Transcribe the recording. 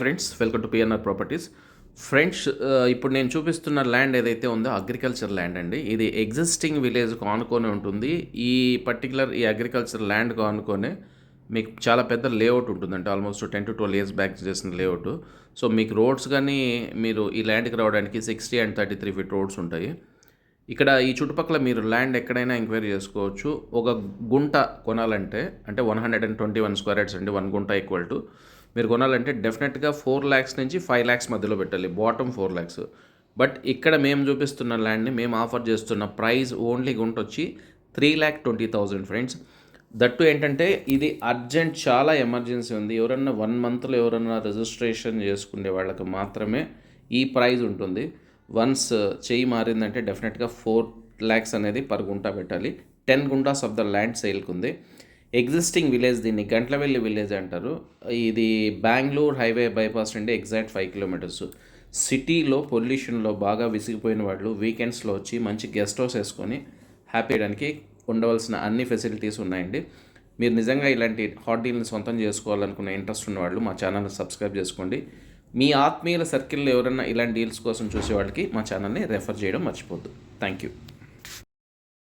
Friends welcome to PNR properties friends ఇప్పుడు నేను చూపిస్తున్న ల్యాండ్ ఏదైతే ఉందో అగ్రికల్చర్ ల్యాండ్ అండి. ఇది ఎగ్జిస్టింగ్ విలేజ్కు ఆనుకొని ఉంటుంది. ఈ పర్టికులర్ ఈ అగ్రికల్చర్ ల్యాండ్కు ఆనుకొని మీకు చాలా పెద్ద లేఅవుట్ ఉంటుందంటే almost ten to twelve years back చేసిన లేఅవుట్ సో మీకు రోడ్స్ కానీ మీరు ఈ ల్యాండ్కి రావడానికి sixty and thirty three feet roads ఉంటాయి. ఇక్కడ ఈ చుట్టుపక్కల మీరు ల్యాండ్ ఎక్కడైనా ఎంక్వైరీ చేసుకోవచ్చు. ఒక గుంట కొనాలంటే అంటే one hundred and twenty one square yards అండి. వన్ గుంట ఈక్వల్ టు మీరు కొనాలంటే డెఫినెట్గా ఫోర్ ల్యాక్స్ నుంచి ఫైవ్ ల్యాక్స్ మధ్యలో పెట్టాలి. బాటమ్ ఫోర్ ల్యాక్స్ బట్ ఇక్కడ మేము చూపిస్తున్న ల్యాండ్ని మేము ఆఫర్ చేస్తున్న ప్రైస్ ఓన్లీ గుంట వచ్చి three lakh twenty thousand friends that ఏంటంటే ఇది అర్జెంట్ చాలా ఎమర్జెన్సీ ఉంది. ఎవరన్నా వన్ మంత్లో ఎవరన్నా రిజిస్ట్రేషన్ చేసుకునే వాళ్ళకి మాత్రమే ఈ ప్రైజ్ ఉంటుంది. వన్స్ uh, చేయి మారిందంటే డెఫినెట్గా ఫోర్ ల్యాక్స్ అనేది పర్ గుంటా పెట్టాలి. Ten guntas of the land సేల్కి ఉంది ఎగ్జిస్టింగ్ విలేజ్ దీన్ని గంట్లవెల్లి విలేజ్ అంటారు. ఇది బెంగళూరు హైవే బైపాస్ నుండి ఎగ్జాక్ట్ ఫైవ్ కిలోమీటర్స్ సిటీలో పొల్యూషన్లో బాగా విసిగిపోయిన వాళ్ళు వీకెండ్స్లో వచ్చి మంచి గెస్ట్ హౌస్ వేసుకొని హ్యాపీ అయ్యడానికి ఉండవలసిన అన్ని ఫెసిలిటీస్ ఉన్నాయండి. మీరు నిజంగా ఇలాంటి హాట్ డీల్ని సొంతం చేసుకోవాలనుకునే ఇంట్రెస్ట్ ఉన్నవాళ్ళు మా ఛానల్ని సబ్స్క్రైబ్ చేసుకోండి. మీ ఆత్మీయుల సర్కిల్లో ఎవరైనా ఇలాంటి డీల్స్ కోసం చూసే వాళ్ళకి మా ఛానల్ని రెఫర్ చేయడం మర్చిపోద్దు థ్యాంక్ యూ